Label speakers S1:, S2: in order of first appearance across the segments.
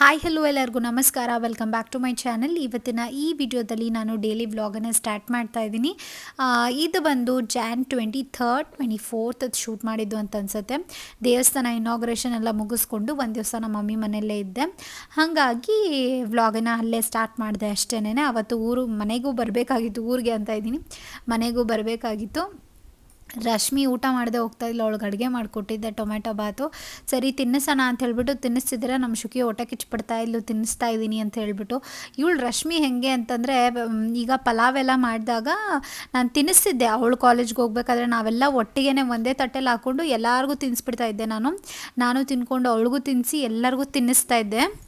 S1: Hi hello ಎಲ್ಲರಿಗೂ ನಮಸ್ಕಾರ. Welcome back to my channel ಇವತ್ತಿನ ಈ ವಿಡಿಯೋದಲ್ಲಿ ನಾನು ಡೈಲಿ ವ್ಲಾಗನ್ನು ಸ್ಟಾರ್ಟ್ ಮಾಡ್ತಾ ಇದ್ದೀನಿ. ಇದು ಬಂದು Jan twenty third twenty fourth shoot ಮಾಡಿದ್ದು ಅಂತ ಅನ್ಸುತ್ತೆ. ದೇವಸ್ಥಾನ ಇನಾಗ್ರೇಷನ್ ಎಲ್ಲ ಮುಗಿಸ್ಕೊಂಡು ಒಂದು ದಿವಸ ನಮ್ಮ ಮಮ್ಮಿ ಮನೆಯಲ್ಲೇ ಇದ್ದೆ. ಹಾಗಾಗಿ ವ್ಲಾಗನ್ನು ಅಲ್ಲೇ ಸ್ಟಾರ್ಟ್ ಮಾಡಿದೆ ಅಷ್ಟೇನೆ ಅವತ್ತು ಊರು ಮನೆಗೂ ಬರಬೇಕಾಗಿತ್ತು, ಊರಿಗೆ ಅಂತ ಇದ್ದೀನಿ. ಮನೆಗೂ ಬರಬೇಕಾಗಿತ್ತು. ರಶ್ಮಿ ಊಟ ಮಾಡದೆ ಹೋಗ್ತಾ ಇಲ್ಲ, ಅವಳಿಗೆ ಅಡುಗೆ ಮಾಡಿಕೊಟ್ಟಿದ್ದೆ ಟೊಮೆಟೊ ಬಾತು. ಸರಿ, ತಿನ್ನಿಸೋಣ ಅಂತ ಹೇಳ್ಬಿಟ್ಟು ತಿನ್ನಿಸ್ತಿದ್ರೆ ನಮ್ಮ ಶುಕಿ ಊಟ ಕಿಚ್ಬಿಡ್ತಾ ಇಲ್ಲು ತಿನ್ನಿಸ್ತಾ ಇದ್ದೀನಿ ಅಂತ ಹೇಳ್ಬಿಟ್ಟು. ಇವಳು ರಶ್ಮಿ ಹೆಂಗೆ ಅಂತಂದರೆ ಈಗ ಪಲಾವ್ ಎಲ್ಲ ಮಾಡಿದಾಗ ನಾನು ತಿನ್ನಿಸ್ತಿದ್ದೆ. ಅವಳು ಕಾಲೇಜ್ಗೆ ಹೋಗ್ಬೇಕಾದ್ರೆ ನಾವೆಲ್ಲ ಒಟ್ಟಿಗೆ ಒಂದೇ ತಟ್ಟೆಲಿ ಹಾಕ್ಕೊಂಡು ಎಲ್ಲರಿಗೂ ತಿನ್ನಿಸ್ಬಿಡ್ತಾ ಇದ್ದೆ ನಾನು. ನಾನು ತಿನ್ಕೊಂಡು ಅವಳಿಗೂ ತಿನ್ನಿಸಿ ಎಲ್ಲರಿಗೂ ತಿನ್ನಿಸ್ತಾ ಇದ್ದೆ.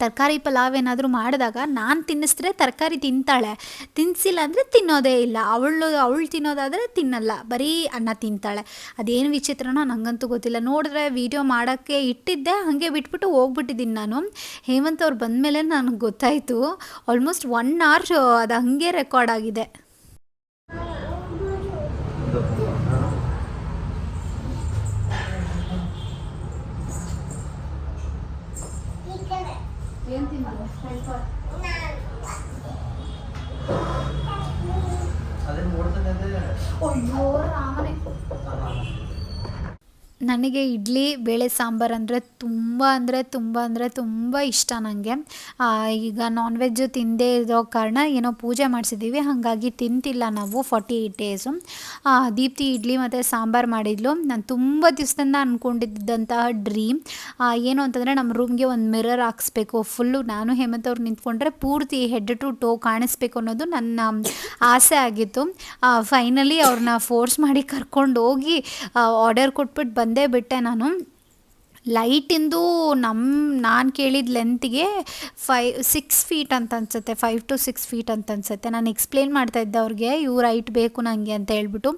S1: ತರಕಾರಿ ಪಲಾವ್ ಏನಾದರೂ ಮಾಡಿದಾಗ ನಾನು ತಿನ್ನಿಸಿದ್ರೆ ತರಕಾರಿ ತಿಂತಾಳೆ. ತಿನ್ನಿಸಿಲ್ಲ ಅಂದರೆ ತಿನ್ನೋದೇ ಇಲ್ಲ. ಅವಳು ಅವಳು ತಿನ್ನೋದಾದರೆ ತಿನ್ನಲ್ಲ. ಬರೀ ಅನ್ನ ತಿಂತಾಳೆ. ಅದೇನು ವಿಚಿತ್ರನೋ ನನಗಂತೂ ಗೊತ್ತಿಲ್ಲ. ನೋಡಿದ್ರೆ ವೀಡಿಯೋ ಮಾಡೋಕ್ಕೆ ಇಟ್ಟಿದ್ದೆ, ಹಾಗೆ ಬಿಟ್ಬಿಟ್ಟು ಹೋಗ್ಬಿಟ್ಟಿದ್ದೀನಿ ನಾನು. ಹೇಮಂತ್ ಅವ್ರು ಬಂದಮೇಲೆ ನನಗೆ ಗೊತ್ತಾಯಿತು. ಆಲ್ಮೋಸ್ಟ್ ಒನ್ ಅವರ್ ಅದು ಹಾಗೆ ರೆಕಾರ್ಡ್ ಆಗಿದೆ.
S2: múa rong
S1: ನನಗೆ ಇಡ್ಲಿ, ಬೇಳೆ ಸಾಂಬಾರು ಅಂದರೆ ತುಂಬ ಅಂದರೆ ತುಂಬ ಅಂದರೆ ತುಂಬ ಇಷ್ಟ ನನಗೆ ಈಗ ನಾನ್ ವೆಜ್ಜು ತಿಂದೇ ಇರೋ ಕಾರಣ ಏನೋ ಪೂಜೆ ಮಾಡಿಸಿದ್ದೀವಿ ಹಾಗಾಗಿ ತಿಂತಿಲ್ಲ ನಾವು forty eight days Deepti idli ಮತ್ತು ಸಾಂಬಾರು ಮಾಡಿದ್ಲು. ನಾನು ತುಂಬ ದಿವಸದಿಂದ ಅಂದ್ಕೊಂಡಿದ್ದಂತಹ ಡ್ರೀಮ್ ಏನು ಅಂತಂದರೆ ನಮ್ಮ ರೂಮ್ಗೆ ಒಂದು ಮಿರರ್ ಹಾಕ್ಸ್ಬೇಕು. ಫುಲ್ಲು ನಾನು, ಹೇಮಂತ್ ಅವ್ರು ನಿಂತ್ಕೊಂಡ್ರೆ ಪೂರ್ತಿ ಹೆಡ್ ಟು ಟೋ ಕಾಣಿಸ್ಬೇಕು ಅನ್ನೋದು ನನ್ನ ಆಸೆ ಆಗಿತ್ತು. ಫೈನಲಿ ಅವ್ರನ್ನ ಫೋರ್ಸ್ ಮಾಡಿ ಕರ್ಕೊಂಡು ಹೋಗಿ ಆರ್ಡರ್ ಕೊಟ್ಬಿಟ್ಟು ಬಂದೇ. ಬಿಟ್ಟೆ ನಾನು. ಲೈಟಿಂದು ನಮ್ಮ ನಾನು ಕೇಳಿದ ಲೆಂತಿಗೆ ಫೈ ಸಿಕ್ಸ್ ಫೀಟ್ ಅಂತ ಅನ್ಸುತ್ತೆ, ಫೈವ್ ಟು ಸಿಕ್ಸ್ ಫೀಟ್ ಅಂತ ಅನ್ಸುತ್ತೆ. ನಾನು ಎಕ್ಸ್ಪ್ಲೇನ್ ಮಾಡ್ತಾ ಇದ್ದೆ ಅವ್ರಿಗೆ, ಇವ್ರು ಹೈಟ್ ಬೇಕು ನನಗೆ ಅಂತ ಹೇಳ್ಬಿಟ್ಟು.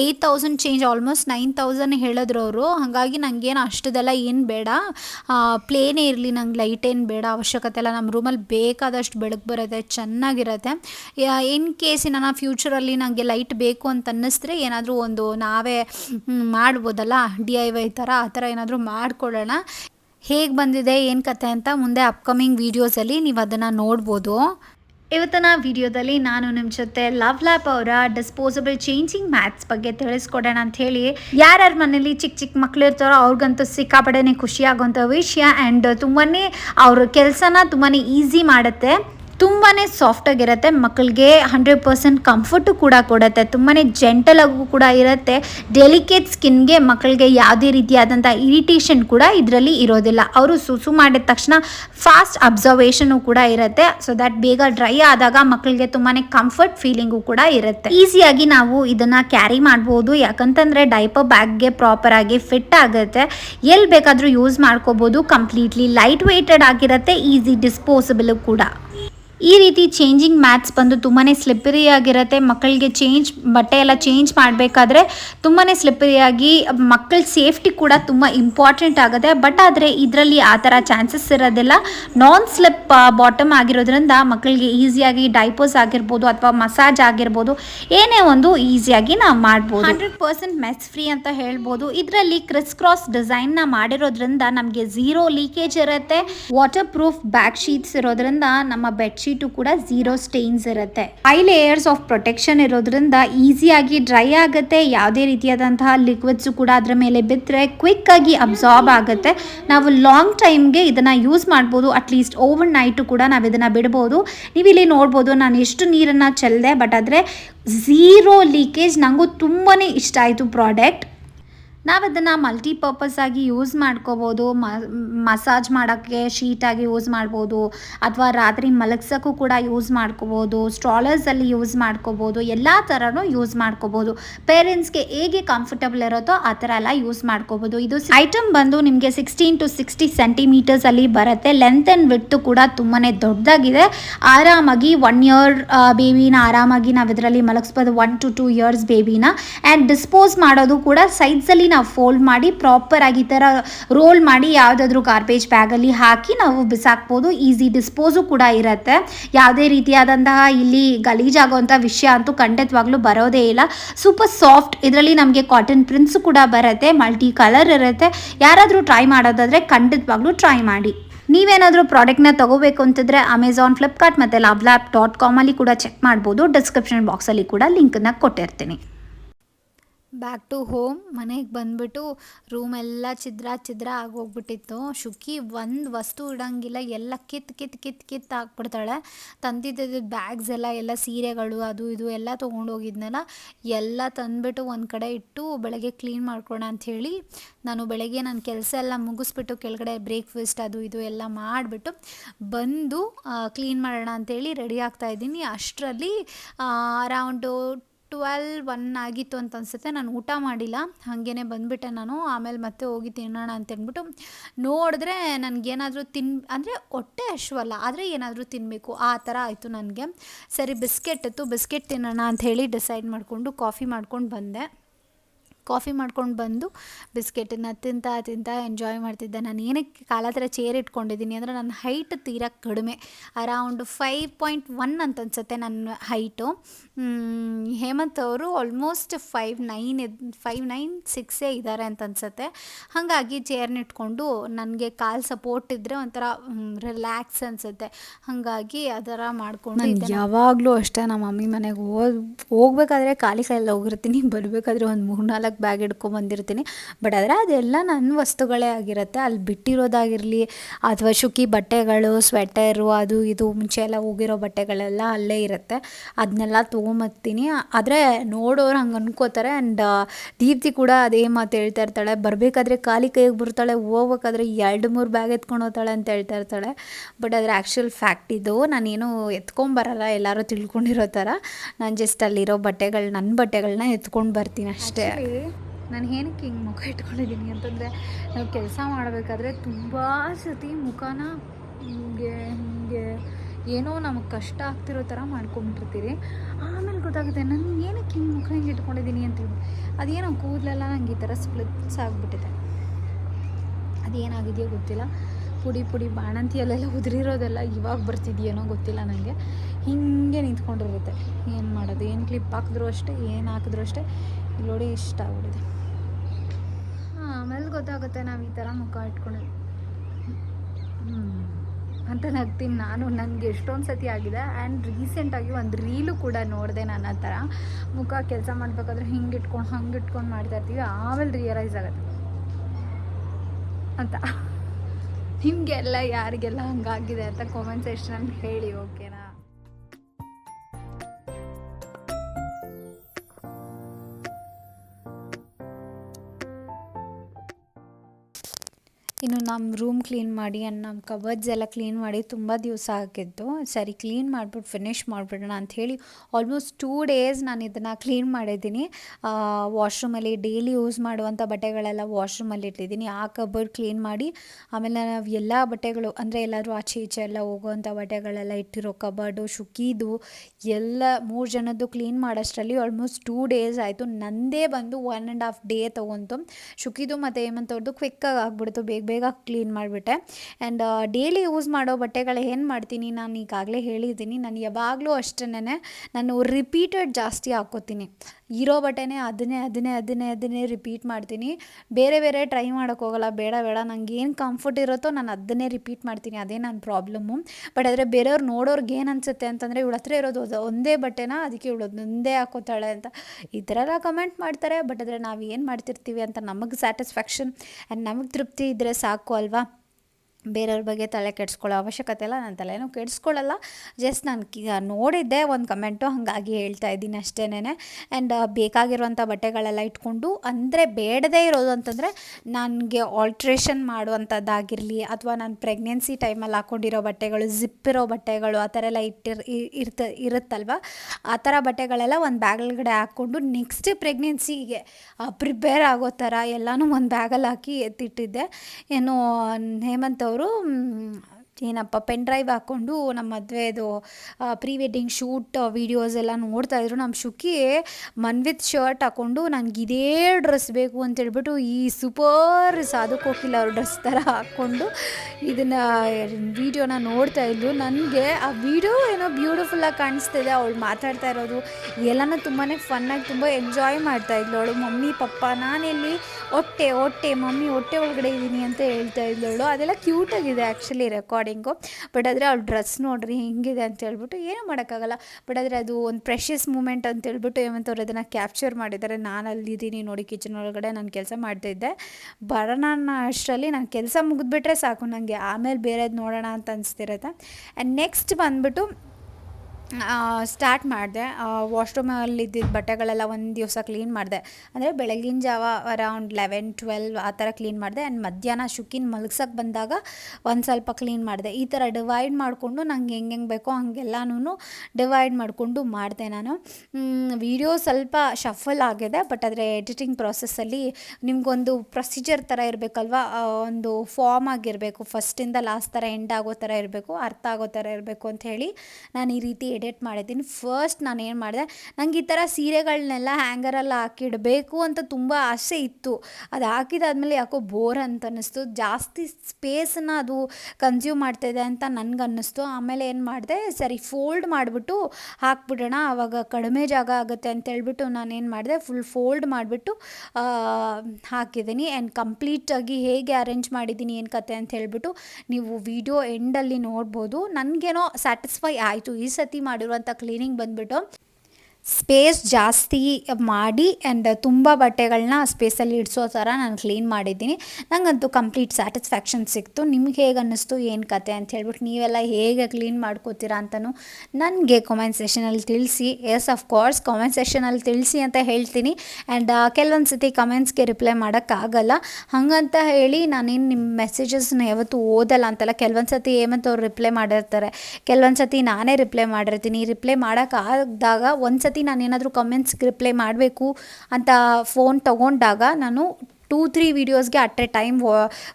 S1: Eight thousand change, almost nine thousand ಹೇಳಿದ್ರು ಅವರು. ಹಾಗಾಗಿ ನನಗೇನು ಅಷ್ಟದೆಲ್ಲ ಏನು ಬೇಡ. ಪ್ಲೇನೇ ಇರಲಿ ನಂಗೆ ಲೈಟ್ ಏನು ಬೇಡ, ಅವಶ್ಯಕತೆ ಇಲ್ಲ. ನಮ್ಮ ರೂಮಲ್ಲಿ ಬೇಕಾದಷ್ಟು ಬೆಳಕು ಬರುತ್ತೆ, ಚೆನ್ನಾಗಿರುತ್ತೆ. ಇನ್ ಕೇಸ್ ನಾನು ಫ್ಯೂಚರಲ್ಲಿ ನನಗೆ ಲೈಟ್ ಬೇಕು ಅಂತ ಅನ್ನಿಸಿದ್ರೆ ಏನಾದರೂ ಒಂದು ನಾವೇ ಮಾಡ್ಬೋದಲ್ಲ? ಡಿ ಐ ವೈ ಥರ, ಆ ಥರ ಏನಾದರೂ ಮಾಡ್ಕೊಳ್ಳೋಣ ಹೇಗೆ ಬಂದಿದೆ, ಏನು ಕತೆ ಅಂತ ಮುಂದೆ ಅಪ್ಕಮಿಂಗ್ ವೀಡಿಯೋಸಲ್ಲಿ ನೀವು ಅದನ್ನು ನೋಡ್ಬೋದು. ಇವತ್ತಿನ ವಿಡಿಯೋದಲ್ಲಿ ನಾನು ನಿಮ್ಮ ಜೊತೆ ಲವ್ ಲ್ಯಾಪ್ ಅವರ ಡಿಸ್ಪೋಸಬಲ್ ಚೇಂಜಿಂಗ್ ಮ್ಯಾಥ್ಸ್ ಬಗ್ಗೆ ತಿಳಿಸ್ಕೊಡೋಣ ಅಂತ ಹೇಳಿ, ಯಾರ್ಯಾರ ಮನೇಲಿ ಚಿಕ್ಕ ಚಿಕ್ಕ ಮಕ್ಕಳು ಇರ್ತಾರೋ ಅವ್ರಿಗಂತೂ ಸಿಕ್ಕಾಪಡೆನೆ ಖುಷಿ ಆಗುವಂಥ ವಿಷಯ. ಆ್ಯಂಡ್ ತುಂಬಾ ಅವ್ರ ಕೆಲಸನ ತುಂಬಾ ಈಸಿ ಮಾಡುತ್ತೆ. ತುಂಬಾ ಸಾಫ್ಟಾಗಿರುತ್ತೆ ಮಕ್ಕಳಿಗೆ ಹಂಡ್ರೆಡ್ ಪರ್ಸೆಂಟ್ ಕಂಫರ್ಟು ಕೂಡ ಕೊಡುತ್ತೆ. ತುಂಬಾ ಜೆಂಟಲಾಗೂ ಕೂಡ ಇರುತ್ತೆ. ಡೆಲಿಕೇಟ್ ಸ್ಕಿನ್ಗೆ ಮಕ್ಕಳಿಗೆ ಯಾವುದೇ ರೀತಿಯಾದಂಥ ಇರಿಟೇಷನ್ ಕೂಡ ಇದರಲ್ಲಿ ಇರೋದಿಲ್ಲ. ಅವರು ಸುಸು ಮಾಡಿದ ತಕ್ಷಣ ಫಾಸ್ಟ್ ಅಬ್ಸರ್ವೇಷನು ಕೂಡ ಇರುತ್ತೆ. ಸೊ ದಟ್ ಬೇಗ ಡ್ರೈ ಆದಾಗ ಮಕ್ಕಳಿಗೆ ತುಂಬಾ ಕಂಫರ್ಟ್ ಫೀಲಿಂಗು ಕೂಡ ಇರುತ್ತೆ. ಈಸಿಯಾಗಿ ನಾವು ಇದನ್ನು ಕ್ಯಾರಿ ಮಾಡ್ಬೋದು. ಯಾಕಂತಂದರೆ ಡೈಪರ್ ಬ್ಯಾಗ್ಗೆ ಪ್ರಾಪರಾಗಿ ಫಿಟ್ ಆಗುತ್ತೆ. ಎಲ್ಲಿ ಬೇಕಾದರೂ ಯೂಸ್ ಮಾಡ್ಕೋಬೋದು. ಕಂಪ್ಲೀಟ್ಲಿ ಲೈಟ್ ವೆಯ್ಟೆಡ್ ಆಗಿರುತ್ತೆ ಈಸಿ ಡಿಸ್ಪೋಸಬಲ್ ಕೂಡ. ಈ ರೀತಿ ಚೇಂಜಿಂಗ್ ಮ್ಯಾಟ್ಸ್ ಬಂದು ತುಂಬಾ ಸ್ಲಿಪ್ಪರಿ ಆಗಿರುತ್ತೆ. ಮಕ್ಕಳಿಗೆ ಚೇಂಜ್ ಬಟ್ಟೆ ಎಲ್ಲ ಚೇಂಜ್ ಮಾಡಬೇಕಾದ್ರೆ ತುಂಬಾ ಸ್ಲಿಪ್ಪರಿಯಾಗಿ ಮಕ್ಕಳ ಸೇಫ್ಟಿ ಕೂಡ ತುಂಬ ಇಂಪಾರ್ಟೆಂಟ್ ಆಗುತ್ತೆ. ಬಟ್ ಆದರೆ ಇದರಲ್ಲಿ ಆ ಥರ ಚಾನ್ಸಸ್ ಇರೋದಿಲ್ಲ. ನಾನ್ ಸ್ಲಿಪ್ ಬಾಟಮ್ ಆಗಿರೋದ್ರಿಂದ ಮಕ್ಕಳಿಗೆ ಈಸಿಯಾಗಿ ಡೈಪೋಸ್ ಆಗಿರ್ಬೋದು ಅಥವಾ ಮಸಾಜ್ ಆಗಿರ್ಬೋದು, ಏನೇ ಒಂದು ಈಸಿಯಾಗಿ ನಾವು ಮಾಡ್ಬೋದು. ಹಂಡ್ರೆಡ್ ಪರ್ಸೆಂಟ್ ಮೆಸ್ ಫ್ರೀ ಅಂತ ಹೇಳ್ಬೋದು. ಇದರಲ್ಲಿ ಕ್ರಿಸ್ ಕ್ರಾಸ್ ಡಿಸೈನ್ನ ಮಾಡಿರೋದ್ರಿಂದ ನಮಗೆ ಝೀರೋ ಲೀಕೇಜ್ ಇರುತ್ತೆ. ವಾಟರ್ ಪ್ರೂಫ್ ಬ್ಯಾಕ್ ಶೀಟ್ಸ್ ಇರೋದ್ರಿಂದ ನಮ್ಮ ಬೆಡ್ಶೀಟು ಕೂಡ ಝೀರೋ ಸ್ಟೇನ್ಸ್ ಇರುತ್ತೆ. ಹೈ ಲೇಯರ್ಸ್ ಆಫ್ ಪ್ರೊಟೆಕ್ಷನ್ ಇರೋದ್ರಿಂದ ಈಸಿಯಾಗಿ ಡ್ರೈ ಆಗುತ್ತೆ. ಯಾವುದೇ ರೀತಿಯಾದಂತಹ ಲಿಕ್ವಿಡ್ಸು ಕೂಡ ಅದರ ಮೇಲೆ ಬಿದ್ದರೆ ಕ್ವಿಕ್ ಆಗಿ ಅಬ್ಸಾರ್ಬ್ ಆಗುತ್ತೆ. ನಾವು ಲಾಂಗ್ ಟೈಮ್ಗೆ ಇದನ್ನ ಯೂಸ್ ಮಾಡ್ಬೋದು. ಅಟ್ಲೀಸ್ಟ್ ಓವರ್ ನೈಟು ಕೂಡ ನಾವು ಇದನ್ನ ಬಿಡ್ಬೋದು. ನೀವು ಇಲ್ಲಿ ನೋಡ್ಬೋದು ನಾನು ಎಷ್ಟು ನೀರನ್ನು ಚೆಲ್ಲಿದೆ ಬಟ್ ಆದರೆ ಝೀರೋ ಲೀಕೇಜ್ ನನಗೂ ತುಂಬಾ ಇಷ್ಟ ಆಯಿತು ಪ್ರಾಡಕ್ಟ್ ನಾವು ಅದನ್ನು ಮಲ್ಟಿಪರ್ಪಸ್ ಆಗಿ ಯೂಸ್ ಮಾಡ್ಕೋಬೋದು ಮಸಾಜ್ ಮಾಡೋಕ್ಕೆ ಶೀಟಾಗಿ ಯೂಸ್ ಮಾಡ್ಬೋದು, ಅಥವಾ ರಾತ್ರಿ ಮಲಗ್ಸೋಕ್ಕೂ ಕೂಡ ಯೂಸ್ ಮಾಡ್ಕೋಬೋದು ಸ್ಟ್ರಾಲರ್ಸಲ್ಲಿ ಯೂಸ್ ಮಾಡ್ಕೋಬೋದು, ಎಲ್ಲ ಥರನೂ ಯೂಸ್ ಮಾಡ್ಕೋಬೋದು. ಪೇರೆಂಟ್ಸ್ಗೆ ಹೇಗೆ ಕಂಫರ್ಟಬಲ್ ಇರುತ್ತೋ ಆ ಥರ ಎಲ್ಲ ಯೂಸ್ ಮಾಡ್ಕೋಬೋದು. ಇದು ಐಟಮ್ ಬಂದು ನಿಮಗೆ ಸಿಕ್ಸ್ಟೀನ್ ಟು ಸಿಕ್ಸ್ಟಿ ಸೆಂಟಿಮೀಟರ್ಸಲ್ಲಿ ಬರುತ್ತೆ. ಲೆಂತ್ ಆ್ಯಂಡ್ ವಿಡ್ತು ಕೂಡ ತುಂಬಾ ದೊಡ್ಡದಾಗಿದೆ. ಆರಾಮಾಗಿ ಒನ್ ಇಯರ್ ಬೇಬಿನ ಆರಾಮಾಗಿ ನಾವು ಇದರಲ್ಲಿ ಮಲಗಿಸ್ಬೋದು ಒನ್ ಟು ಟೂ ಇಯರ್ಸ್ ಬೇಬಿನ ಆ್ಯಂಡ್ ಡಿಸ್ಪೋಸ್ ಮಾಡೋದು ಕೂಡ ಸೈಡ್ಸಲ್ಲಿ ನಾವು ಫೋಲ್ಡ್ ಮಾಡಿ ಪ್ರಾಪರ್ ಆಗಿ ಈ ಥರ ರೋಲ್ ಮಾಡಿ ಯಾವುದಾದ್ರೂ ಗಾರ್ಬೇಜ್ ಬ್ಯಾಗಲ್ಲಿ ಹಾಕಿ ನಾವು ಬಿಸಾಕ್ಬೋದು. ಈಸಿ ಡಿಸ್ಪೋಸು ಕೂಡ ಇರುತ್ತೆ. ಯಾವುದೇ ರೀತಿಯಾದಂತಹ ಇಲ್ಲಿ ಗಲೀಜಾಗುವಂಥ ವಿಷಯ ಅಂತೂ ಖಂಡಿತವಾಗ್ಲೂ ಬರೋದೇ ಇಲ್ಲ. ಸೂಪರ್ ಸಾಫ್ಟ್ ಇದರಲ್ಲಿ ನಮಗೆ ಕಾಟನ್ ಪ್ರಿಂಟ್ಸು ಕೂಡ ಬರುತ್ತೆ. ಮಲ್ಟಿ ಕಲರ್ ಇರುತ್ತೆ. ಯಾರಾದರೂ ಟ್ರೈ ಮಾಡೋದಾದರೆ ಖಂಡಿತವಾಗ್ಲೂ ಟ್ರೈ ಮಾಡಿ. ನೀವೇನಾದರೂ ಪ್ರಾಡಕ್ಟ್ನ ತಗೋಬೇಕು ಅಂತಿದ್ರೆ ಅಮೆಝಾನ್ ಫ್ಲಿಪ್ಕಾರ್ಟ್ ಮತ್ತು ಲಾಬ್ ಲ್ಯಾಪ್ ಡಾಟ್ ಕಾಮಲ್ಲಿ ಕೂಡ ಚೆಕ್ ಮಾಡ್ಬೋದು. ಡಿಸ್ಕ್ರಿಪ್ಷನ್ ಬಾಕ್ಸಲ್ಲಿ ಕೂಡ ಲಿಂಕನ್ನು ಕೊಟ್ಟಿರ್ತೀನಿ. ಬ್ಯಾಕ್ ಟು ಹೋಮ್ ಮನೆಗೆ ಬಂದುಬಿಟ್ಟು ರೂಮ್ ಎಲ್ಲ ಛಿದ್ರ ಛಿದ್ರ ಆಗೋಗ್ಬಿಟ್ಟಿತ್ತು. ಶುಕಿ ಒಂದು ವಸ್ತು ಇಡಂಗಿಲ್ಲ, ಎಲ್ಲ ಕಿತ್ತು ಕಿತ್ತು ಕಿತ್ತು ಕಿತ್ತು ಹಾಕ್ಬಿಡ್ತಾಳೆ ತಂದಿದ್ದ ಬ್ಯಾಗ್ಸ್ ಎಲ್ಲ ಎಲ್ಲ ಸೀರೆಗಳು, ಅದು ಇದು ಎಲ್ಲ ತೊಗೊಂಡೋಗಿದ್ನಲ್ಲ, ಎಲ್ಲ ತಂದುಬಿಟ್ಟು ಒಂದು ಕಡೆ ಇಟ್ಟು ಬೆಳಗ್ಗೆ ಕ್ಲೀನ್ ಮಾಡ್ಕೊಳ ಅಂಥೇಳಿ ನಾನು ಬೆಳಗ್ಗೆ ನನ್ನ ಕೆಲಸ ಎಲ್ಲ ಮುಗಿಸ್ಬಿಟ್ಟು ಕೆಳಗಡೆ ಬ್ರೇಕ್ಫಾಸ್ಟ್ ಅದು ಇದು ಎಲ್ಲ ಮಾಡಿಬಿಟ್ಟು ಬಂದು ಕ್ಲೀನ್ ಮಾಡೋಣ ಅಂಥೇಳಿ ರೆಡಿ ಆಗ್ತಾ ಇದ್ದೀನಿ. ಅಷ್ಟರಲ್ಲಿ ಅರೌಂಡು ಟ್ವೆಲ್ ಒನ್ ಆಗಿತ್ತು ಅಂತ ಅನಿಸುತ್ತೆ. ನಾನು ಊಟ ಮಾಡಿಲ್ಲ. ಹಾಗೇ ಬಂದುಬಿಟ್ಟೆ ನಾನು. ಆಮೇಲೆ ಮತ್ತೆ ಹೋಗಿ ತಿನ್ನೋಣ ಅಂತ ಅಂದ್ಬಿಟ್ಟು ನೋಡಿದ್ರೆ ನನಗೇನಾದರೂ ತಿನ್, ಅಂದರೆ ಹೊಟ್ಟೆ ಹಶ್ವಲ್ಲ. ಆದರೆ ಏನಾದರೂ ತಿನ್ನಬೇಕು ಆ ಥರ ಆಯಿತು ನನಗೆ. ಸರಿ, ಬಿಸ್ಕೆಟ್ ಇತ್ತು. ಬಿಸ್ಕೆಟ್ ತಿನ್ನೋಣ ಅಂತ ಹೇಳಿ ಡಿಸೈಡ್ ಮಾಡಿಕೊಂಡು ಕಾಫಿ ಮಾಡ್ಕೊಂಡು ಬಂದೆ. ಕಾಫಿ ಮಾಡ್ಕೊಂಡು ಬಂದು ಬಿಸ್ಕೆಟನ್ನು ತಿಂತಾ ತಿಂತಾ ಎಂಜಾಯ್ ಮಾಡ್ತಿದ್ದೆ. ನಾನು ಏನಕ್ಕೆ ಕಾಲ ಥರ ಚೇರ್ ಇಟ್ಕೊಂಡಿದ್ದೀನಿ ಅಂದರೆ ನನ್ನ ಹೈಟ್ ತೀರಾ ಕಡಿಮೆ ಅರೌಂಡ್ ಫೈವ್ ಪಾಯಿಂಟ್ ಒನ್ ಅಂತ ಅನ್ಸುತ್ತೆ ನನ್ನ ಹೈಟು ಹೇಮಂತ್ ಅವರು almost five nine five nine ಸಿಕ್ಸೇ ಇದ್ದಾರೆ ಅಂತ ಅನ್ಸುತ್ತೆ ಹಾಗಾಗಿ ಚೇರ್ನ ಇಟ್ಕೊಂಡು ನನಗೆ ಕಾಲು ಸಪೋರ್ಟ್ ಇದ್ದರೆ ಒಂಥರ ರಿಲ್ಯಾಕ್ಸ್ ಅನಿಸುತ್ತೆ. ಹಾಗಾಗಿ ಅದರ ಥರ ಮಾಡ್ಕೊಂಡು
S3: ನಾನು ಯಾವಾಗಲೂ ಅಷ್ಟೇ ನಮ್ಮ ಮಮ್ಮಿ ಮನೆಗೆ ಹೋಗಿ ಹೋಗ್ಬೇಕಾದ್ರೆ ಖಾಲಿ ಕೈಯಲ್ಲಿ ಹೋಗಿರ್ತೀನಿ ಬರಬೇಕಾದ್ರೆ ಒಂದು ಮೂರು ನಾಲ್ಕು ಬ್ಯಾಗ್ ಹಿಡ್ಕೊಂಬಂದಿರ್ತೀನಿ ಬಟ್ ಆದರೆ ಅದೆಲ್ಲ ನನ್ನ ವಸ್ತುಗಳೇ ಆಗಿರುತ್ತೆ. ಅಲ್ಲಿ ಬಿಟ್ಟಿರೋದಾಗಿರಲಿ, ಅಥವಾ ಶುಕಿ ಬಟ್ಟೆಗಳು ಸ್ವೆಟರು ಅದು ಇದು ಮುಂಚೆ ಎಲ್ಲ ಹೋಗಿರೋ ಬಟ್ಟೆಗಳೆಲ್ಲ ಅಲ್ಲೇ ಇರುತ್ತೆ. ಅದನ್ನೆಲ್ಲ ತೊಗೊಂಬರ್ತೀನಿ ಆದರೆ ನೋಡೋರು ಹಂಗೆ ಅನ್ಕೋತಾರೆ. ಆ್ಯಂಡ್ ದೀಪ್ತಿ ಕೂಡ ಅದೇ ಮಾತು ಹೇಳ್ತಾ ಇರ್ತಾಳೆ. ಬರಬೇಕಾದ್ರೆ ಖಾಲಿ ಕೈಗೆ ಬರ್ತಾಳೆ ಹೋಗ್ಬೇಕಾದ್ರೆ ಎರಡು ಮೂರು ಬ್ಯಾಗ್ ಎತ್ಕೊಂಡು ಹೋಗ್ತಾಳೆ ಅಂತ ಹೇಳ್ತಾ ಇರ್ತಾಳೆ. ಬಟ್ ಅದ್ರ ಆ್ಯಕ್ಚುಲ್ ಫ್ಯಾಕ್ಟ್ ಇದು, ನಾನೇನು ಎತ್ಕೊಂಬರಲ್ಲ ಎಲ್ಲರೂ ತಿಳ್ಕೊಂಡಿರೋ ಥರ. ನಾನು ಜಸ್ಟ್ ಅಲ್ಲಿರೋ ಬಟ್ಟೆಗಳು ನನ್ನ ಬಟ್ಟೆಗಳನ್ನ ಎತ್ಕೊಂಡು ಬರ್ತೀನಿ ಅಷ್ಟೇ.
S1: ನಾನು ಏನಕ್ಕೆ ಹಿಂಗೆ ಮುಖ ಇಟ್ಕೊಂಡಿದ್ದೀನಿ ಅಂತಂದರೆ, ನಾವು ಕೆಲಸ ಮಾಡಬೇಕಾದ್ರೆ ತುಂಬ ಸತಿ ಮುಖನ ಹಿಂಗೆ ಹಿಂಗೆ ಏನೋ ನಮಗೆ ಕಷ್ಟ ಆಗ್ತಿರೋ ಥರ ಮಾಡ್ಕೊಂಬಿಟ್ಟಿರ್ತೀರಿ ಆಮೇಲೆ ಗೊತ್ತಾಗುತ್ತೆ ನಾನು ಏನಕ್ಕೆ ಹಿಂಗೆ ಮುಖ ಹಿಂಗೆ ಇಟ್ಕೊಂಡಿದ್ದೀನಿ ಅಂತೇಳಿ ಅದೇನೋ ಕೂದಲೆಲ್ಲ ನಂಗೆ ಈ ಥರ ಸ್ಪ್ಲಿಟ್ಸ್ ಆಗಿಬಿಟ್ಟಿದೆ. ಅದೇನಾಗಿದೆಯೋ ಗೊತ್ತಿಲ್ಲ. ಪುಡಿ ಪುಡಿ ಬಾಣಂತಿಯಲ್ಲೆಲ್ಲ ಉದುರಿರೋದೆಲ್ಲ ಇವಾಗ ಬರ್ತಿದೆಯೇನೋ ಗೊತ್ತಿಲ್ಲ ನನಗೆ ಹಿಂಗೆ ನಿಂತ್ಕೊಂಡಿರುತ್ತೆ. ಏನು ಮಾಡೋದು? ಏನು ಕ್ಲಿಪ್ ಹಾಕಿದ್ರು ಅಷ್ಟೇ, ಏನು ಹಾಕಿದ್ರು ಅಷ್ಟೇ. ನೋಡಿ ಇಷ್ಟ ಆಗ್ಬಿಟ್ಟಿದೆ. ಆಮೇಲೆ ಗೊತ್ತಾಗುತ್ತೆ ನಾವು ಈ ಥರ ಮುಖ ಇಟ್ಕೊಂಡು ಅಂತ ನಗ್ತೀನಿ ನಾನು ನನಗೆ ಎಷ್ಟೊಂದು ಸತಿ ಆಗಿದೆ. ಆ್ಯಂಡ್ ರೀಸೆಂಟಾಗಿ ಒಂದು ರೀಲು ಕೂಡ ನೋಡಿದೆ ನಾನು ಆ ಥರ ಮುಖ ಕೆಲಸ ಮಾಡಬೇಕಾದ್ರೆ ಹಿಂಗೆ ಇಟ್ಕೊಂಡು, ಹಂಗೆ ಇಟ್ಕೊಂಡು ಮಾಡ್ತಾ ಇರ್ತೀವಿ. ಆಮೇಲೆ ರಿಯಲೈಸ್ ಆಗುತ್ತೆ. ಅಂತ. ನಿಮಗೆಲ್ಲ, ಯಾರಿಗೆಲ್ಲ ಹಂಗಾಗಿದೆ ಅಂತ ಕಾಮೆಂಟ್ ಸೆಕ್ಷನ್ ಹೇಳಿ ಓಕೆನಾ ಇನ್ನು ನಮ್ಮ ರೂಮ್ ಕ್ಲೀನ್ ಮಾಡಿ ಆ್ಯಂಡ್ ನಮ್ಮ ಕಬರ್ಡ್ಸ್ ಎಲ್ಲ ಕ್ಲೀನ್ ಮಾಡಿ ತುಂಬ ದಿವಸ ಆಗಿದ್ದು, ಸರಿ ಕ್ಲೀನ್ ಮಾಡಿಬಿಟ್ಟು ಫಿನಿಷ್ ಮಾಡಿಬಿಡೋಣ ಅಂಥೇಳಿ ಆಲ್ಮೋಸ್ಟ್ ಟೂ ಡೇಸ್ ನಾನು ಇದನ್ನು ಕ್ಲೀನ್ ಮಾಡಿದ್ದೀನಿ. ವಾಶ್ರೂಮಲ್ಲಿ ಡೈಲಿ ಯೂಸ್ ಮಾಡುವಂಥ ಬಟ್ಟೆಗಳೆಲ್ಲ ವಾಶ್ರೂಮಲ್ಲಿ ಇಟ್ಟಿದ್ದೀನಿ. ಆ ಕಬರ್ಡ್ ಕ್ಲೀನ್ ಮಾಡಿ, ಆಮೇಲೆ ನಾವು ಎಲ್ಲ ಬಟ್ಟೆಗಳು ಅಂದರೆ ಎಲ್ಲರೂ ಆಚೆ ಈಚೆ ಎಲ್ಲ ಹೋಗುವಂಥ ಬಟ್ಟೆಗಳೆಲ್ಲ ಇಟ್ಟಿರೋ ಕಬರ್ಡು ಶುಕಿದು ಎಲ್ಲ ಮೂರು ಜನದ್ದು ಕ್ಲೀನ್ ಮಾಡೋಷ್ಟರಲ್ಲಿ ಆಲ್ಮೋಸ್ಟ್ ಟೂ ಡೇಸ್ ಆಯಿತು. ನಂದೇ ಬಂದು ಒನ್ ಆ್ಯಂಡ್ ಹಾಫ್ ಡೇ ತೊಗೊಂತು. ಶುಕಿದು ಮತ್ತು ಹೇಮಂತವ್ರದ್ದು ಕ್ವಿಕ್ಕಾಗಿ ಆಗ್ಬಿಡ್ತು. ಬೇಗ ಬೇಗ ಕ್ಲೀನ್ ಮಾಡಿಬಿಟ್ಟೆ. ಆ್ಯಂಡ್ ಡೈಲಿ ಯೂಸ್ ಮಾಡೋ ಬಟ್ಟೆಗಳು ಏನು ಮಾಡ್ತೀನಿ ನಾನು ಈಗಾಗಲೇ ಹೇಳಿದ್ದೀನಿ. ನಾನು ಯಾವಾಗಲೂ ಅಷ್ಟೇ ನಾನು ರಿಪೀಟೆಡ್ ಜಾಸ್ತಿ ಹಾಕ್ಕೋತೀನಿ ಇರೋ ಬಟ್ಟೆನೇ ಅದನ್ನೇ ಅದನ್ನೇ ಅದನ್ನೇ ಅದನ್ನೇ ರಿಪೀಟ್ ಮಾಡ್ತೀನಿ. ಬೇರೆ ಬೇರೆ ಟ್ರೈ ಮಾಡೋಕ್ಕೆ ಹೋಗಲ್ಲ, ಬೇಡ ಬೇಡ. ನಂಗೆ ಏನು ಕಂಫರ್ಟ್ ಇರುತ್ತೋ ನಾನು ಅದನ್ನೇ ರಿಪೀಟ್ ಮಾಡ್ತೀನಿ. ಅದೇ ನನ್ನ ಪ್ರಾಬ್ಲಮ್ಮು ಬಟ್ ಆದರೆ ಬೇರೆಯವ್ರು ನೋಡೋರ್ಗೆ ಏನು ಅನಿಸುತ್ತೆ ಅಂತಂದರೆ ಇವಳ ಹತ್ರ ಇರೋದು ಒಂದೇ ಬಟ್ಟೆನ? ಅದಕ್ಕೆ ಇವಳು ಒಂದೇ ಹಾಕೋತಾಳೆ ಅಂತ. ಈ ಥರ ಎಲ್ಲ ಕಮೆಂಟ್ ಮಾಡ್ತಾರೆ. ಬಟ್ ಆದರೆ ನಾವು ಏನು ಮಾಡ್ತಿರ್ತೀವಿ ಅಂತ ನಮಗೆ ಸ್ಯಾಟಿಸ್ಫ್ಯಾಕ್ಷನ್ ಆ್ಯಂಡ್ ನಮಗೆ ತೃಪ್ತಿ ಇದ್ದರೆ ಸಾಕು ಅಲ್ವಾ? ಬೇರೆಯವ್ರ ಬಗ್ಗೆ ತಲೆ ಕೆಡಿಸ್ಕೊಳ್ಳೋ ಅವಶ್ಯಕತೆ ಇಲ್ಲ ನಾನು ತಲೆನೂ ಕೆಡಿಸ್ಕೊಳ್ಳಲ್ಲ. ಜಸ್ಟ್ ನಾನು ನೋಡಿದ್ದೆ, ಒಂದು ಕಮೆಂಟು ಹಾಗಾಗಿ ಹೇಳ್ತಾ ಇದ್ದೀನಿ ಅಷ್ಟೇನೆ ಆ್ಯಂಡ್ ಬೇಕಾಗಿರುವಂಥ ಬಟ್ಟೆಗಳೆಲ್ಲ ಇಟ್ಕೊಂಡು, ಅಂದರೆ ಬೇಡದೇ ಇರೋದು ಅಂತಂದರೆ, ನನಗೆ ಆಲ್ಟ್ರೇಷನ್ ಮಾಡುವಂಥದ್ದಾಗಿರಲಿ, ಅಥವಾ ನಾನು ಪ್ರೆಗ್ನೆನ್ಸಿ ಟೈಮಲ್ಲಿ ಹಾಕ್ಕೊಂಡಿರೋ ಬಟ್ಟೆಗಳು ಜಿಪ್ ಇರೋ ಬಟ್ಟೆಗಳು, ಆ ಥರ ಎಲ್ಲ ಇಟ್ಟಿರ್ ಇರ್ತ, ಇರುತ್ತಲ್ವ? ಆ ಥರ ಬಟ್ಟೆಗಳೆಲ್ಲ ಒಂದು ಬ್ಯಾಗ್ಗಳಗಡೆ ಹಾಕ್ಕೊಂಡು ನೆಕ್ಸ್ಟ್ ಪ್ರೆಗ್ನೆನ್ಸಿಗೆ ಪ್ರಿಪೇರ್ ಆಗೋ ಥರ ಎಲ್ಲನೂ ಒಂದು ಬ್ಯಾಗಲ್ಲಿ ಹಾಕಿ ಎತ್ತಿಟ್ಟಿದ್ದೆ. ಏನು ಹೇಮಂತ್ ஒரு ಏನಪ್ಪ ಪೆನ್ ಡ್ರೈವ್ ಹಾಕ್ಕೊಂಡು ನಮ್ಮ ಮದುವೆದು ಪ್ರೀ ವೆಡ್ಡಿಂಗ್ ಶೂಟ್ ವೀಡಿಯೋಸ್ ಎಲ್ಲ ನೋಡ್ತಾ ಇದ್ರು. ನಮ್ಮ ಶುಕಿ ಮನ್ವಿತ್ ಶರ್ಟ್ ಹಾಕ್ಕೊಂಡು ನನಗೆ ಇದೇ ಡ್ರೆಸ್ ಬೇಕು ಅಂತ ಹೇಳ್ಬಿಟ್ಟು ಈ ಸೂಪರ್ ಸಾಧು ಕೋಕಿಲ್ ಅವ್ರ ಡ್ರೆಸ್ ಥರ ಹಾಕ್ಕೊಂಡು ಇದನ್ನು ವೀಡಿಯೋನ ನೋಡ್ತಾ ಇದ್ಲು. ನನಗೆ ಆ ವಿಡಿಯೋ ಏನೋ ಬ್ಯೂಟಿಫುಲ್ಲಾಗಿ ಕಾಣಿಸ್ತಿದೆ. ಅವಳು ಮಾತಾಡ್ತಾ ಇರೋದು ಎಲ್ಲನೂ ತುಂಬಾ ಫನ್ನಾಗಿ ತುಂಬ ಎಂಜಾಯ್ ಮಾಡ್ತಾ ಇದ್ಲು ಅವಳು. ಮಮ್ಮಿ, ಪಪ್ಪ, ನಾನೆಲ್ಲಿ ಹೊಟ್ಟೆ ಹೊಟ್ಟೆ, ಮಮ್ಮಿ ಹೊಟ್ಟೆ ಒಳಗಡೆ ಇದ್ದೀನಿ ಅಂತ ಹೇಳ್ತಾ ಇದ್ದಳು ಅದೆಲ್ಲ ಕ್ಯೂಟಾಗಿದೆ ಆ್ಯಕ್ಚುಲಿ ರೆಕಾರ್ಡಿಂಗು ಬಟ್ ಆದರೆ ಅವ್ಳ ಡ್ರೆಸ್ ನೋಡ್ರಿ ಹೆಂಗಿದೆ ಅಂತ ಹೇಳ್ಬಿಟ್ಟು ಏನೂ ಮಾಡೋಕ್ಕಾಗಲ್ಲ. ಬಟ್ ಆದರೆ ಅದು ಒಂದು ಪ್ರೆಷಿಯಸ್ ಮೂಮೆಂಟ್ ಅಂತ ಹೇಳ್ಬಿಟ್ಟು ಹೇಮಂತ್ ಅವ್ರು ಅದನ್ನು ಕ್ಯಾಪ್ಚರ್ ಮಾಡಿದ್ದಾರೆ. ನಾನು ಅಲ್ಲಿದ್ದೀನಿ ನೋಡಿ ಕಿಚನ್ ಒಳಗಡೆ ನಾನು ಕೆಲಸ ಮಾಡ್ತಿದ್ದೆ ಬರೋಣ ಅಷ್ಟರಲ್ಲಿ ನಾನು ಕೆಲಸ ಮುಗಿದ್ಬಿಟ್ರೆ ಸಾಕು ನನಗೆ ಆಮೇಲೆ ಬೇರೆದು ನೋಡೋಣ ಅಂತ ಅನಿಸ್ತಿರತ್ತೆ. ಆ್ಯಂಡ್ ನೆಕ್ಸ್ಟ್ ಬಂದ್ಬಿಟ್ಟು ಸ್ಟಾರ್ಟ್ ಮಾಡಿದೆ. ವಾಶ್ರೂಮಲ್ಲಿದ್ದಿದ್ದ ಬಟ್ಟೆಗಳೆಲ್ಲ ಒಂದು ದಿವಸ ಕ್ಲೀನ್ ಮಾಡಿದೆ. ಅಂದರೆ ಬೆಳಗಿನ ಜಾವ ಅರೌಂಡ್ ಲೆವೆನ್ ಟ್ವೆಲ್ವ್ ಆ ಥರ ಕ್ಲೀನ್ ಮಾಡಿದೆ. ಆ್ಯಂಡ್ ಮಧ್ಯಾಹ್ನ ಶುಕಿನ ಮಲಗ್ಸಕ್ಕೆ ಬಂದಾಗ ಒಂದು ಸ್ವಲ್ಪ ಕ್ಲೀನ್ ಮಾಡಿದೆ. ಈ ಥರ ಡಿವೈಡ್ ಮಾಡಿಕೊಂಡು ನಂಗೆ ಹೆಂಗೆ ಹೆಂಗೆ ಬೇಕೋ ಹಂಗೆಲ್ಲನೂ ಡಿವೈಡ್ ಮಾಡಿಕೊಂಡು ಮಾಡಿದೆ ನಾನು. ವಿಡಿಯೋ ಸ್ವಲ್ಪ ಶಫಲ್ ಆಗಿದೆ ಬಟ್ ಆದರೆ ಎಡಿಟಿಂಗ್ ಪ್ರಾಸೆಸ್ಸಲ್ಲಿ ನಿಮಗೊಂದು ಪ್ರೊಸೀಜರ್ ಥರ ಇರಬೇಕಲ್ವ? ಒಂದು ಫಾರ್ಮ್ ಆಗಿರಬೇಕು. ಫಸ್ಟಿಂದ ಲಾಸ್ಟ್ ಥರ ಎಂಡ್ ಆಗೋ ಥರ ಇರಬೇಕು, ಅರ್ಥ ಆಗೋ ಥರ ಇರಬೇಕು ಅಂತ ಹೇಳಿ ನಾನು ಈ ರೀತಿ ಎಡಿಟ್ ಮಾಡಿದ್ದೀನಿ. ಫಸ್ಟ್ ನಾನು ಏನು ಮಾಡಿದೆ, ನಂಗೆ ಈ ಥರ ಸೀರೆಗಳನ್ನೆಲ್ಲ ಹ್ಯಾಂಗರಲ್ಲಿ ಹಾಕಿಡಬೇಕು ಅಂತ ತುಂಬ ಆಸೆ ಇತ್ತು. ಅದು ಹಾಕಿದಾದ್ಮೇಲೆ ಯಾಕೋ ಬೋರ್ ಅಂತ ಅನ್ನಿಸ್ತು ಜಾಸ್ತಿ ಸ್ಪೇಸನ್ನ ಅದು ಕನ್ಸ್ಯೂಮ್ ಮಾಡ್ತಾಯಿದೆ ಅಂತ ನನಗೆ ಅನ್ನಿಸ್ತು ಆಮೇಲೆ ಏನು ಮಾಡಿದೆ, ಸರಿ ಫೋಲ್ಡ್ ಮಾಡಿಬಿಟ್ಟು ಹಾಕ್ಬಿಡೋಣ ಆವಾಗ ಕಡಿಮೆ ಜಾಗ ಆಗುತ್ತೆ ಅಂತ ಹೇಳ್ಬಿಟ್ಟು ನಾನೇನು ಮಾಡಿದೆ ಫುಲ್ ಫೋಲ್ಡ್ ಮಾಡಿಬಿಟ್ಟು ಹಾಕಿದ್ದೀನಿ. ಆ್ಯಂಡ್ ಕಂಪ್ಲೀಟಾಗಿ ಹೇಗೆ ಅರೇಂಜ್ ಮಾಡಿದ್ದೀನಿ, ಏನು ಕತೆ ಅಂತ ಹೇಳ್ಬಿಟ್ಟು ನೀವು ವಿಡಿಯೋ ಎಂಡಲ್ಲಿ ನೋಡ್ಬೋದು. ನನಗೇನೋ ಸ್ಯಾಟಿಸ್ಫೈ ಆಯಿತು. ಈ ಸತಿ ಮಾಡಿರುವಂಥ ಕ್ಲೀನಿಂಗ್ ಬಂದುಬಿಟ್ಟು ಸ್ಪೇಸ್ ಜಾಸ್ತಿ ಮಾಡಿ ಆ್ಯಂಡ್ ತುಂಬ ಬಟ್ಟೆಗಳನ್ನ ಆ ಸ್ಪೇಸಲ್ಲಿ ಇಡಿಸೋ ಥರ ನಾನು ಕ್ಲೀನ್ ಮಾಡಿದ್ದೀನಿ. ನನಗಂತೂ ಕಂಪ್ಲೀಟ್ ಸ್ಯಾಟಿಸ್ಫ್ಯಾಕ್ಷನ್ ಸಿಕ್ತು. ನಿಮ್ಗೆ ಹೇಗೆ ಅನ್ನಿಸ್ತು? ಏನು ಕತೆ ಅಂತ ಹೇಳ್ಬಿಟ್ಟು ನೀವೆಲ್ಲ ಹೇಗೆ ಕ್ಲೀನ್ ಮಾಡ್ಕೋತೀರಾ ಅಂತಲೂ ನನಗೆ ಕಾಮೆಂಟ್ ಸೆಷನಲ್ಲಿ ತಿಳಿಸಿ. ಎಸ್ ಆಫ್ ಕೋರ್ಸ್ ಕಾಮೆಂಟ್ ಸೆಷನಲ್ಲಿ ತಿಳಿಸಿ ಅಂತ ಹೇಳ್ತೀನಿ. ಆ್ಯಂಡ್ ಕೆಲವೊಂದು ಸತಿ ಕಮೆಂಟ್ಸ್ಗೆ ರಿಪ್ಲೈ ಮಾಡೋಕ್ಕಾಗಲ್ಲ. ಹಾಗಂತ ಹೇಳಿ ನಾನೇನು ನಿಮ್ಮ ಮೆಸೇಜಸ್ನ ಯಾವತ್ತೂ ಓದಲ್ಲ ಅಂತಲ್ಲ. ಕೆಲವೊಂದು ಸತಿ ಏಮಂತ ಅವ್ರು ರಿಪ್ಲೈ ಮಾಡಿರ್ತಾರೆ. ಕೆಲವೊಂದು ಸತಿ ನಾನೇ ರಿಪ್ಲೈ ಮಾಡಿರ್ತೀನಿ. ರಿಪ್ಲೈ ಮಾಡೋಕ್ಕಾಗದಾಗ ಒಂದು ಸತಿ ನಾನೇನಾದರೂ ಕಮೆಂಟ್ಸ್ಗೆ ರಿಪ್ಲೈ ಮಾಡಬೇಕು ಅಂತ ಫೋನ್ ತಗೊಂಡಾಗ ನಾನು two three ವೀಡಿಯೋಸ್ಗೆ at a time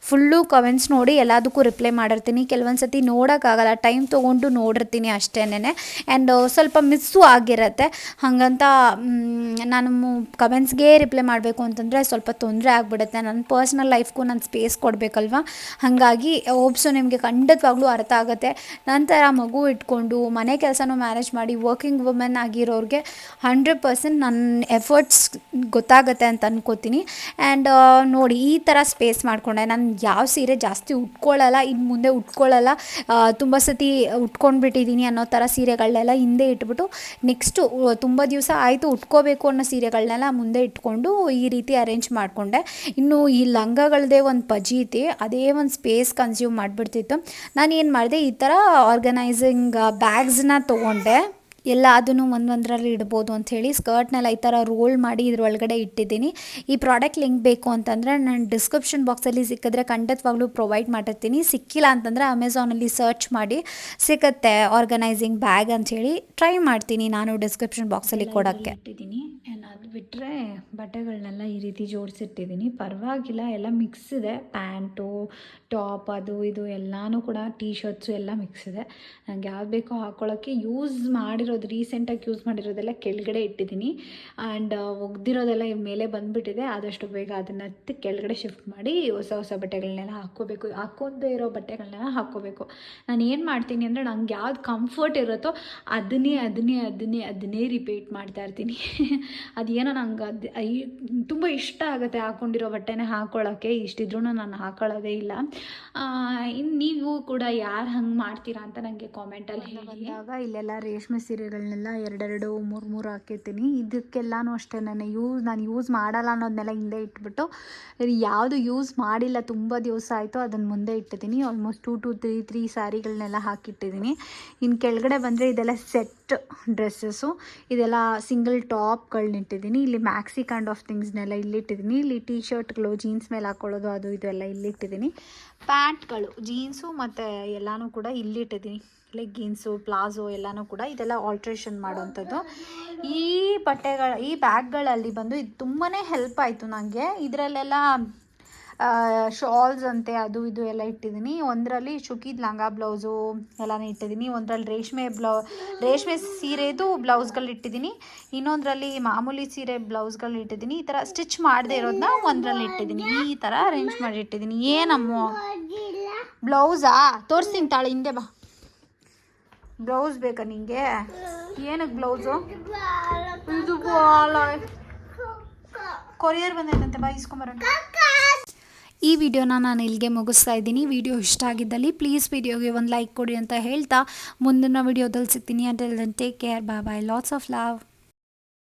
S1: full comments ನೋಡಿ ಎಲ್ಲದಕ್ಕೂ ರಿಪ್ಲೈ ಮಾಡಿರ್ತೀನಿ. ಕೆಲವೊಂದು ಸತಿ ನೋಡೋಕ್ಕಾಗಲ್ಲ ಟೈಮ್ ತೊಗೊಂಡು ನೋಡಿರ್ತೀನಿ ಅಷ್ಟೇನೆ ಆ್ಯಂಡ್ ಸ್ವಲ್ಪ ಮಿಸ್ಸು ಆಗಿರುತ್ತೆ. ಹಾಗಂತ ನಾನು ಕಮೆಂಟ್ಸ್ಗೆ ರಿಪ್ಲೈ ಮಾಡಬೇಕು ಅಂತಂದರೆ ಸ್ವಲ್ಪ ತೊಂದರೆ ಆಗಿಬಿಡುತ್ತೆ. ನನ್ನ ಪರ್ಸ್ನಲ್ ಲೈಫ್ಗೂ ನಾನು ಸ್ಪೇಸ್ ಕೊಡಬೇಕಲ್ವಾ? ಹಾಗಾಗಿ ಹೋಪ್ಸು ನಿಮಗೆ ಖಂಡಿತವಾಗ್ಲೂ ಅರ್ಥ ಆಗುತ್ತೆ. ನಂತರ ಮಗು ಇಟ್ಕೊಂಡು, ಮನೆ ಕೆಲಸನೂ ಮ್ಯಾನೇಜ್ ಮಾಡಿ ವರ್ಕಿಂಗ್ ವುಮೆನ್ ಆಗಿರೋರಿಗೆ ಹಂಡ್ರೆಡ್ ಪರ್ಸೆಂಟ್ ನನ್ನ ಎಫರ್ಟ್ಸ್ ಗೊತ್ತಾಗುತ್ತೆ ಅಂತ ಅನ್ಕೋತೀನಿ. ಆ್ಯಂಡ್ ನೋಡಿ, ಈ ಥರ ಸ್ಪೇಸ್ ಮಾಡಿಕೊಂಡೆ. ನಾನು ಯಾವ ಸೀರೆ ಜಾಸ್ತಿ ಉಟ್ಕೊಳ್ಳಲ್ಲ ಇನ್ನು ಮುಂದೆ ಉಟ್ಕೊಳ್ಳಲ್ಲ ತುಂಬ ಸತಿ ಉಟ್ಕೊಂಡ್ಬಿಟ್ಟಿದ್ದೀನಿ ಅನ್ನೋ ಥರ ಸೀರೆಗಳನ್ನೆಲ್ಲ ಹಿಂದೆ ಇಟ್ಬಿಟ್ಟು ನೆಕ್ಸ್ಟು ತುಂಬ ದಿವಸ ಆಯಿತು ಉಟ್ಕೋಬೇಕು ಅನ್ನೋ ಸೀರೆಗಳನ್ನೆಲ್ಲ ಮುಂದೆ ಇಟ್ಕೊಂಡು ಈ ರೀತಿ ಅರೇಂಜ್ ಮಾಡಿಕೊಂಡೆ. ಇನ್ನು ಈ ಲಂಗಗಳದೇ ಒಂದು ಪಜೀತಿ ಅದೇ ಒಂದು ಸ್ಪೇಸ್ ಕನ್ಸ್ಯೂಮ್ ಮಾಡಿಬಿಡ್ತಿತ್ತು. ನಾನು ಏನು ಮಾಡಿದೆ, ಈ ಥರ ಆರ್ಗನೈಸಿಂಗ್ ಬ್ಯಾಗ್ಸ್ನ ತೊಗೊಂಡೆ. ಎಲ್ಲ ಅದನ್ನು ಒಂದೊಂದರಲ್ಲಿ ಇಡ್ಬೋದು ಅಂಥೇಳಿ ಸ್ಕರ್ಟ್ನೆಲ್ಲ ಈ ಥರ ರೋಲ್ ಮಾಡಿ ಇದ್ರೊಳಗಡೆ ಇಟ್ಟಿದ್ದೀನಿ. ಈ ಪ್ರಾಡಕ್ಟ್ ಲಿಂಕ್ ಬೇಕು ಅಂತಂದರೆ ನಾನು ಡಿಸ್ಕ್ರಿಪ್ಷನ್ ಬಾಕ್ಸಲ್ಲಿ ಸಿಕ್ಕಿದ್ರೆ ಖಂಡಿತವಾಗ್ಲೂ ಪ್ರೊವೈಡ್ ಮಾಡಿರ್ತೀನಿ. ಸಿಕ್ಕಿಲ್ಲ ಅಂತಂದರೆ ಅಮೆಝಾನಲ್ಲಿ ಸರ್ಚ್ ಮಾಡಿ ಸಿಗುತ್ತೆ ಆರ್ಗನೈಸಿಂಗ್ ಬ್ಯಾಗ್ ಅಂಥೇಳಿ ಟ್ರೈ ಮಾಡ್ತೀನಿ ನಾನು ಡಿಸ್ಕ್ರಿಪ್ಷನ್ ಬಾಕ್ಸಲ್ಲಿ ಕೊಡೋಕ್ಕೆ. ಇಟ್ಟಿದ್ದೀನಿ. ಅದು ಬಿಟ್ಟರೆ ಬಟ್ಟೆಗಳನ್ನೆಲ್ಲ ಈ ರೀತಿ ಜೋಡಿಸಿಟ್ಟಿದ್ದೀನಿ. ಪರವಾಗಿಲ್ಲ ಎಲ್ಲ ಮಿಕ್ಸ್ ಇದೆ. ಪ್ಯಾಂಟು ಟಾಪ್ ಅದು ಇದು ಎಲ್ಲನೂ ಕೂಡ ಟೀ ಶರ್ಟ್ಸು ಎಲ್ಲ ಮಿಕ್ಸ್ ಇದೆ. ನನಗೆ ಯಾವ್ದು ಬೇಕೋ ಹಾಕ್ಕೊಳ್ಳೋಕ್ಕೆ ಯೂಸ್ ಮಾಡಿರೋದು ರೀಸೆಂಟಾಗಿ ಯೂಸ್ ಮಾಡಿರೋದೆಲ್ಲ ಕೆಳಗಡೆ ಇಟ್ಟಿದ್ದೀನಿ. ಆ್ಯಂಡ್ ಒಗ್ದಿರೋದೆಲ್ಲ ಮೇಲೆ ಬಂದುಬಿಟ್ಟಿದೆ. ಆದಷ್ಟು ಬೇಗ ಅದನ್ನು ಕೆಳಗಡೆ ಶಿಫ್ಟ್ ಮಾಡಿ ಹೊಸ ಹೊಸ ಬಟ್ಟೆಗಳನ್ನೆಲ್ಲ ಹಾಕ್ಕೋಬೇಕು. ಹಾಕ್ಕೊಂಡೇ ಇರೋ ಬಟ್ಟೆಗಳನ್ನೆಲ್ಲ ಹಾಕ್ಕೋಬೇಕು. ನಾನು ಏನು ಮಾಡ್ತೀನಿ ಅಂದರೆ ನಂಗೆ ಯಾವ್ದು ಕಂಫರ್ಟ್ ಇರುತ್ತೋ ಅದನ್ನೇ ಅದನ್ನೇ ಅದನ್ನೇ ಅದನ್ನೇ ರಿಪೀಟ್ ಮಾಡ್ತಾ ಇರ್ತೀನಿ. ಅದೇನೋ ನಂಗೆ ಅದು ತುಂಬ ಇಷ್ಟ ಆಗುತ್ತೆ ಹಾಕ್ಕೊಂಡಿರೋ ಬಟ್ಟೆನೇ ಹಾಕ್ಕೊಳ್ಳೋಕ್ಕೆ ಇಷ್ಟಿದ್ರೂ ನಾನು ಹಾಕೊಳ್ಳೋದೇ ಇಲ್ಲ. ಇನ್ನು ನೀವು ಕೂಡ ಯಾರು ಹಂಗೆ ಮಾಡ್ತೀರಾ ಅಂತ ನನಗೆ ಕಾಮೆಂಟಲ್ಲಿ ಬಂದಾಗ ಇಲ್ಲೆಲ್ಲ ರೇಷ್ಮೆ ಸೀರೆಗಳನ್ನೆಲ್ಲ ಎರಡೆರಡು ಮೂರು ಮೂರು ಹಾಕಿರ್ತೀನಿ. ಇದಕ್ಕೆಲ್ಲನೂ ಅಷ್ಟೇ ನಾನು ಯೂಸ್ ನಾನು ಯೂಸ್ ಮಾಡಲ್ಲ ಅನ್ನೋದನ್ನೆಲ್ಲ ಹಿಂದೆ ಇಟ್ಬಿಟ್ಟು, ಯಾವುದು ಯೂಸ್ ಮಾಡಿಲ್ಲ ತುಂಬ ದಿವಸ ಆಯಿತು ಅದನ್ನು ಮುಂದೆ ಇಟ್ಟಿದ್ದೀನಿ. Almost two to three three ಸ್ಯಾರಿಗಳನ್ನೆಲ್ಲ ಹಾಕಿಟ್ಟಿದ್ದೀನಿ. ಇನ್ನು ಕೆಳಗಡೆ ಬಂದರೆ ಇದೆಲ್ಲ ಸೆಟ್ ಡ್ರೆಸ್ಸಸ್ಸು. ಇದೆಲ್ಲ ಸಿಂಗಲ್ ಟಾಪ್ಗಳನ್ನ ಇಟ್ಟಿದ್ದೀನಿ. ಇಲ್ಲಿ ಮ್ಯಾಕ್ಸಿ ಕೈಂಡ್ ಆಫ್ ಥಿಂಗ್ಸ್ನೆಲ್ಲ ಇಲ್ಲಿಟ್ಟಿದ್ದೀನಿ ಇಲ್ಲಿ ಟೀ ಶರ್ಟ್ಗಳು ಜೀನ್ಸ್ ಮೇಲೆ ಹಾಕೊಳ್ಳೋದು, ಅದು ಇದೆಲ್ಲ ಇಲ್ಲಿಟ್ಟಿದ್ದೀನಿ ಪ್ಯಾಂಟ್ಗಳು, ಜೀನ್ಸು ಮತ್ತು ಎಲ್ಲನೂ ಕೂಡ ಇಲ್ಲಿಟ್ಟಿದ್ದೀನಿ ಲೆಗ್ಗಿನ್ಸು ಪ್ಲಾಜೋ ಎಲ್ಲನೂ ಕೂಡ ಇದೆಲ್ಲ ಆಲ್ಟ್ರೇಷನ್ ಮಾಡುವಂಥದ್ದು. ಈ ಬಟ್ಟೆಗಳ ಈ ಬ್ಯಾಗ್ಗಳಲ್ಲಿ ಬಂದು ಇದು ತುಂಬಾ ಹೆಲ್ಪ್ ಆಯಿತು ನನಗೆ ಇದರಲ್ಲೆಲ್ಲ ಶಾಲ್ಸ್ ಅಂತೆ ಅದು ಇದು ಎಲ್ಲ ಇಟ್ಟಿದ್ದೀನಿ. ಒಂದರಲ್ಲಿ ಶುಕಿದ್ ಲಂಗ ಬ್ಲೌಸು ಎಲ್ಲನೂ ಇಟ್ಟಿದ್ದೀನಿ. ಒಂದರಲ್ಲಿ ರೇಷ್ಮೆ ಬ್ಲೌ ರೇಷ್ಮೆ ಸೀರೆದು ಬ್ಲೌಸ್ಗಳು ಇಟ್ಟಿದ್ದೀನಿ. ಇನ್ನೊಂದರಲ್ಲಿ ಮಾಮೂಲಿ ಸೀರೆ ಬ್ಲೌಸ್ಗಳು ಇಟ್ಟಿದ್ದೀನಿ. ಈ ಥರ ಸ್ಟಿಚ್ ಮಾಡದೇ ಇರೋದನ್ನ ಒಂದರಲ್ಲಿ ಇಟ್ಟಿದ್ದೀನಿ. ಈ ಥರ ಅರೇಂಜ್ ಮಾಡಿ ಇಟ್ಟಿದ್ದೀನಿ. ಏನಮ್ಮ? ಬ್ಲೌಸಾ ತೋರಿಸ್ತೀನಿ ತಾಳೆ ಹಿಂದೆ ಬಾ. ಬ್ಲೌಸ್ ಬೇಕಾ ನಿಂಗೆ? ಏನಕ್ಕೆ ಬ್ಲೌಸು? ಇದು ಕೊರಿಯರ್ ಬಂದೈತಂತೆ, ಬಾ
S3: ಈ ವಿಡಿಯೋನ ನಾನು ಇಲ್ಲಿಗೆ ಮುಗಿಸ್ತಾ ಇದ್ದೀನಿ. ವಿಡಿಯೋ ಇಷ್ಟ ಆಗಿದ್ದಲ್ಲಿ ಪ್ಲೀಸ್ ವಿಡಿಯೋಗೆ ಒಂದು ಲೈಕ್ ಕೊಡಿ ಅಂತ ಹೇಳ್ತಾ ಮುಂದಿನ ವಿಡಿಯೋದಲ್ಲಿ ಸಿಗ್ತೀನಿ. Until take care bye bye lots of love